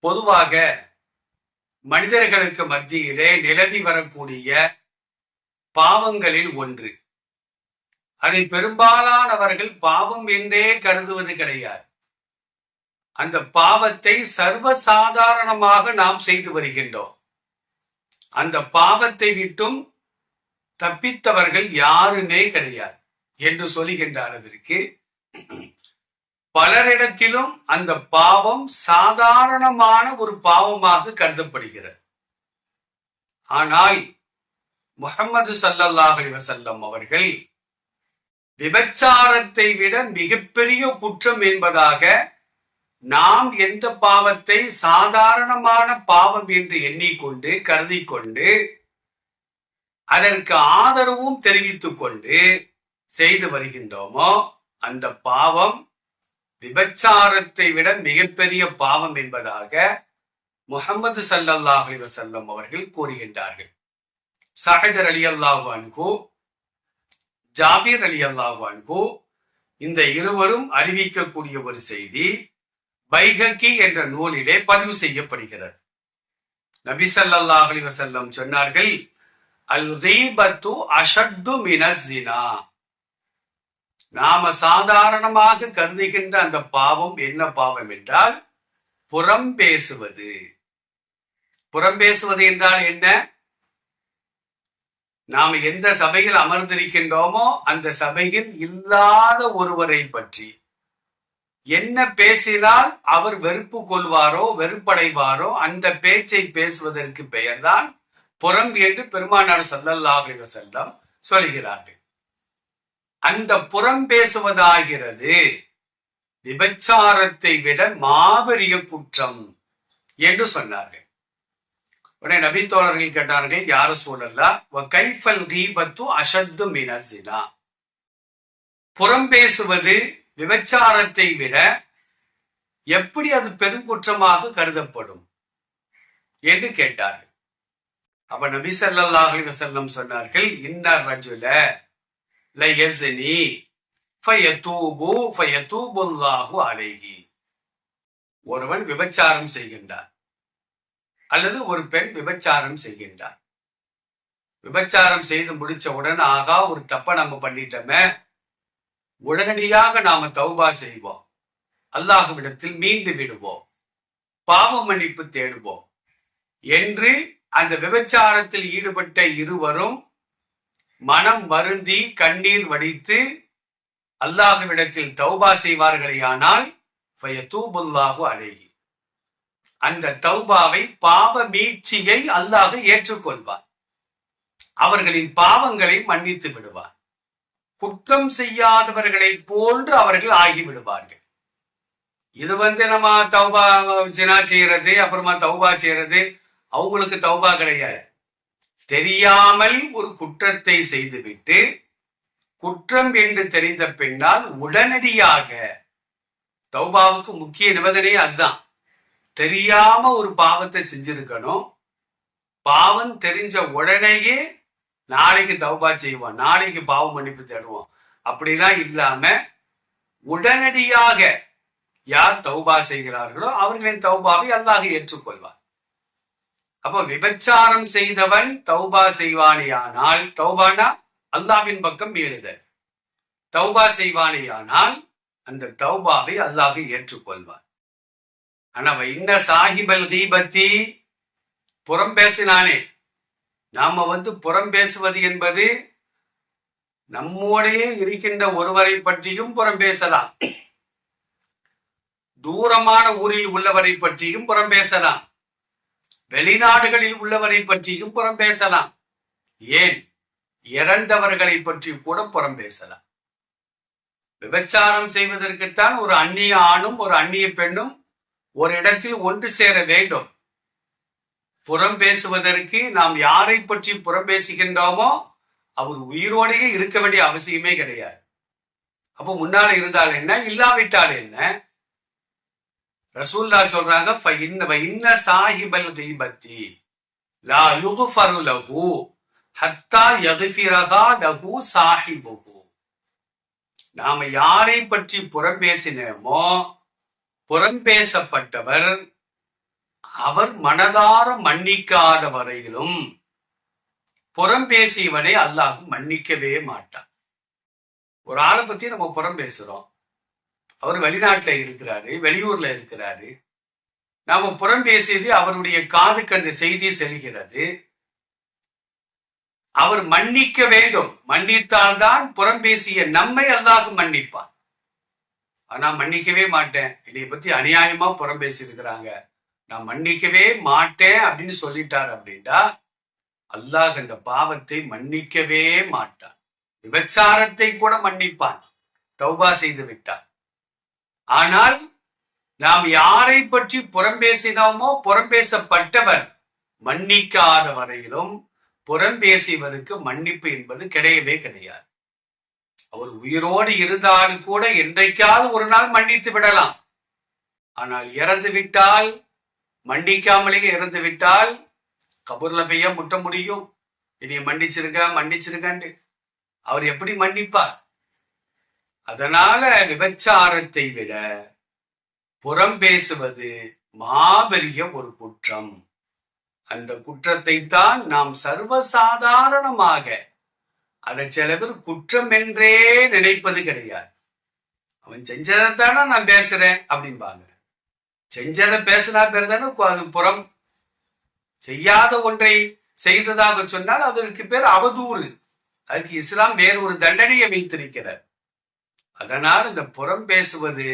பொதுவாக மனிதர்களுக்கு மத்தியிலே நிலவி வரக்கூடிய பாவங்களில் ஒன்று. அதை பெரும்பாலானவர்கள் பாவம் என்றே கருதுவது கிடையாது. அந்த பாவத்தை சர்வசாதாரணமாக நாம் செய்து வருகின்றோம். அந்த பாவத்தை விட்டும் தப்பித்தவர்கள் யாருமே கிடையாது என்று சொல்லுகின்ற அளவிற்கு பலரிடத்திலும் அந்த பாவம் சாதாரணமான ஒரு பாவமாக கருதப்படுகிறது. ஆனால் முகமது சல்லல்லாஹ் வசல்லம் அவர்கள் விபச்சாரத்தை விட மிகப்பெரிய குற்றம் என்பதாக நாம் எந்த பாவத்தை சாதாரணமான பாவம் என்று எண்ணிக்கொண்டு கருதி கொண்டு அதற்கு ஆதரவும் தெரிவித்துக் கொண்டு செய்து வருகின்றோமோ அந்த பாவம் விபச்சாரத்தை விட மிகப்பெரிய பாவம் என்பதாக முகமது சல்லல்லாஹ் அலைஹி வஸல்லம் அவர்கள் கூறுகின்றார்கள். சஹதர் அலி அல்லாஹு அன்ஹு ஜாபீர் அலி அல்லாஹு அன்ஹு இந்த இருவரும் அறிவிக்கக்கூடிய ஒரு செய்தி பைகக்கி என்ற நூலிலே பதிவு செய்யப்படுகிறது. நபி சல்லாஹ் அலைஹி வஸல்லம் சொன்னார்கள் அல் தீபத்து அஷத்து மினஸ்ஸினா. நாம சாதாரணமாக கருதுகின்ற அந்த பாவம் என்ன பாவம் என்றால் புறம் பேசுவது. புறம் பேசுவது என்றால் என்ன? நாம் எந்த சபையில் அமர்ந்திருக்கின்றோமோ அந்த சபையில் இல்லாத ஒருவரை பற்றி. என்ன பேசினால் அவர் வெறுப்பு கொள்வாரோ வெறுப்படைவாரோ அந்த பேச்சை பேசுவதற்கு பெயர்தான் புறம் என்று பெருமானார் ஸல்லல்லாஹு செல்லம் சொல்கிறார்கள். அந்த புறம் பேசுவதாகிறது. விபச்சாரத்தை விட மாபெரிய குற்றம் என்று சொன்னார்கள். உடனே நபி தோழர்கள் கேட்டார்கள் யார சூழல்லா? கைஃபல் தீபத்து அசத்து மினசினா. புறம் பேசுவது விபச்சாரத்தை விட எப்படி அது பெருங்குற்றமாக கருதப்படும் என்று கேட்டார்கள். அப்ப நபி சல்லாஹ் செல்லம் சொன்னார்கள் இன்னர் ரஜுல லயசனி ஃபயதூபு ஃபயதூபுல்லாஹு அலைஹி ஒருவன் விபச்சாரம் செய்கின்றான். அல்லது ஒரு பெண் விபச்சாரம் செய்கின்றார் விபச்சாரம் செய்து முடிச்ச உடனே ஆகா ஒரு தப்ப நம்ம பண்ணிட்டோமே. உடனடியாக நாம தௌபா செய்வோம். அல்லாஹுவிடத்தில் மீண்டு விடுவோம். பாவ மன்னிப்பு தேடுவோம். என்று அந்த விபச்சாரத்தில் ஈடுபட்ட இருவரும் மனம் வருந்தி கண்ணீர் வடித்து அல்லாஹுவிடத்தில் தௌபா செய்வார்களேயானால் ஃபயதூபுல்லாஹு அலைஹி. அந்த தௌபாவை பாவ மீட்சியை அல்லாஹ் ஏற்றுக்கொள்வார் அவர்களின் பாவங்களை மன்னித்து விடுவார் குற்றம் செய்யாதவர்களை போன்று அவர்கள் ஆகிவிடுவார்கள். இது வந்து நம்ம தௌபா ஜினா செய்யறது அப்புறமா தௌபா செய்யறது? அவங்களுக்கு தௌபா கிடையாது. தெரியாமல் ஒரு குற்றத்தை செய்துவிட்டு குற்றம் என்று தெரிந்த பின்னால் உடனடியாக தௌபாவுக்கு முக்கிய நிபந்தனை அதுதான். தெரியாம ஒரு பாவத்தை செஞ்சிருக்கணும். பாவம் தெரிஞ்ச உடனேயே நாளைக்கு தௌபா செய்வோம் நாளைக்கு பாவம் மன்னிப்பு தேடுவோம் அப்படிலாம் இல்லாம உடனடியாக யார் தௌபா செய்கிறார்களோ அவர்களின் தௌபாவை அல்லாஹ் ஏற்றுக்கொள்வார் அப்போ விபச்சாரம் செய்தவன் தௌபா செய்வானேயானால் தௌபானா அல்லாவின் பக்கம் மீளுதல் தௌபா செய்வானேயானால் அந்த தௌபாவை அல்லாஹ் ஏற்றுக்கொள்வார் ஆனா இன்ன சாஹிபல் தீபத்தி புறம் பேசினானே. நாம வந்து புறம் பேசுவது என்பது நம்மோடையே இருக்கின்ற ஒருவரை பற்றியும் புறம் பேசலாம். தூரமான ஊரில் உள்ளவரை பற்றியும் புறம் பேசலாம். வெளிநாடுகளில் உள்ளவரை பற்றியும் புறம் பேசலாம். ஏன்? இறந்தவர்களை பற்றி கூட புறம் பேசலாம். விபச்சாரம் செய்வதற்குத்தான் ஒரு அந்நிய ஆணும் ஒரு அந்நிய பெண்ணும் ஒரு இடத்தில் ஒன்று சேர வேண்டும். புறம் பேசுவதற்கு நாம் யாரை பற்றி புறம் பேசுகின்றோமோ அவர் உயிரோடையே இருக்க வேண்டிய அவசியமே கிடையாது. அப்போ முன்னால் இருந்தால் என்ன? இல்லாவிட்டால் என்ன? ரசூல்லா சொல்றாங்க இன்ன சாஹிபல் கீபத்தி லா யுக்ஃபரு லஹு ஹத்தா யக்ஃபிரஹா லஹு சாஹிபுஹு. நாம யாரை பற்றி புறம் பேசினோமோ புறம் பேசப்பட்டவர் அவர் மனதார மன்னிக்காத வரையிலும் புறம் பேசியவனை அல்லாஹ் மன்னிக்கவே மாட்டான். ஒரு ஆளை பத்தி நம்ம புறம் பேசுறோம். அவர் வெளிநாட்டுல இருக்கிறாரு வெளியூர்ல இருக்கிறாரு. நாம புறம் பேசியது அவருடைய காதுக்கு அந்த செய்தி செல்கிறது. அவர் மன்னிக்க வேண்டும். மன்னித்தால்தான் புறம் பேசிய நம்மை அல்லாஹ் மன்னிப்பான். ஆனா மன்னிக்கவே மாட்டேன். என்னைய பத்தி அநியாயமா புறம் பேசியிருக்கிறாங்க. நான் மன்னிக்கவே மாட்டேன் அப்படின்னு சொல்லிட்டார் அப்படின்டா அல்லாஹ் அந்த பாவத்தை மன்னிக்கவே மாட்டான். விபச்சாரத்தை கூட மன்னிப்பான். தௌபா செய்து விட்டான். ஆனால் நாம் யாரை பற்றி புறம் பேசினோமோ புறம் பேசப்பட்டவர் மன்னிக்காத வரையிலும் புறம் பேசியவருக்கு மன்னிப்பு என்பது கிடையவே கிடையாது. அவர் உயிரோடு இருந்தாலும் கூட என்றைக்காவது ஒரு நாள் மன்னித்து விடலாம். ஆனால் இறந்து விட்டால் மன்னிக்காமலேயே இறந்து விட்டால் கபூர்ல போய் முட்ட முடியும்? இனி மன்னிச்சிருக்க மன்னிச்சிருக்கன்ட்டு அவர் எப்படி மன்னிப்பார்? அதனால விபச்சாரத்தை விட புறம் பேசுவது மாபெரிய ஒரு குற்றம். அந்த குற்றத்தை தான் நாம் சர்வசாதாரணமாக அதை சில பேர் குற்றம் என்றே நினைப்பது கிடையாது. அவன் செஞ்சதைத்தானே நான் பேசுறேன் அப்படிம்பாங்க. செஞ்சதை பேசினா பேர் தானே அது புறம். செய்யாத ஒன்றை செய்ததாக சொன்னால் அதற்கு பேர் அவதூறு. அதுக்கு இஸ்லாம் வேறு ஒரு தண்டனையை வைத்திருக்கிறார். அதனால் இந்த புறம் பேசுவது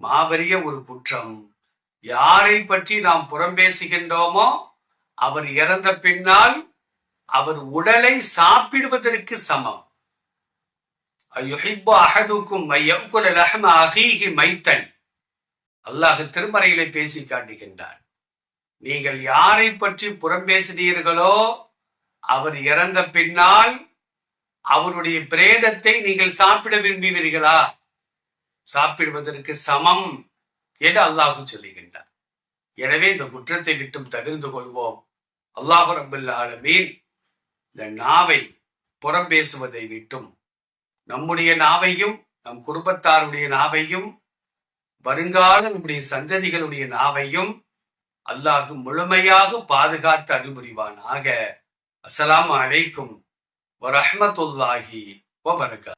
மாபெரிய ஒரு குற்றம். யாரை பற்றி நாம் புறம் பேசுகின்றோமோ அவர் இறந்த பின்னால் அவர் உடலை சாப்பிடுவதற்கு சமம். மைத்தன். அல்லாஹ் திருமறையிலே பேசி காட்டுகின்றார் நீங்கள் யாரை பற்றி புறம் பேசினீர்களோ அவர் இறந்த பின்னால் அவருடைய பிரேதத்தை நீங்கள் சாப்பிட விரும்புவீர்களா? சாப்பிடுவதற்கு சமம் என்று அல்லாஹு சொல்லுகின்றார் எனவே இந்த குற்றத்தை விட்டும் தவிர்ந்து கொள்வோம். அல்லாஹு ரபுல்ல ஆலமீன் இந்த நாவை புறம் பேசுவதை விட்டும் நம்முடைய நாவையும் நம் குடும்பத்தாருடைய நாவையும் வருங்கால நம்முடைய சந்ததிகளுடைய நாவையும் அல்லாஹ் முழுமையாக பாதுகாத்து அருள்புரிவானாக. அஸ்லாம் அலைக்கும். ورحمة الله وبركاته.